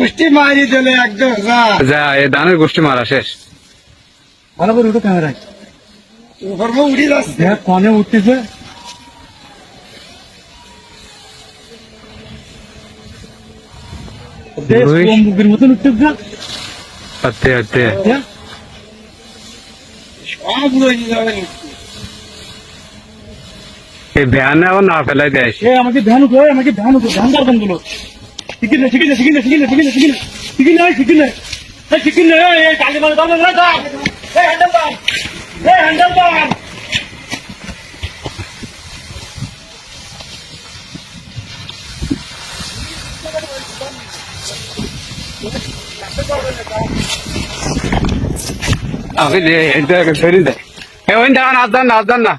গোষ্ঠী মারি দিলে একদম যা এ দানের গোষ্ঠী মারা শেষ ভালো করে উঠো ক্যামেরায় উঠে যাচ্ছে কনে উঠতেছে মুখের মতন উঠতেছে সব রয়ে যাবে يا بيانه ولا فلا داش ايه ما جيت دهنو ايه ما جيت دهنو دهنو دهنو دهنو تجينا تجينا تجينا تجينا تجينا تجينا تجينا ايه تجينا ايه تجينا ايه ايه تعلم انا ضامن رضا ايه هندبان ايه هندبان أخي عندك فريدة، أيوة أنت أنا عضنا عضنا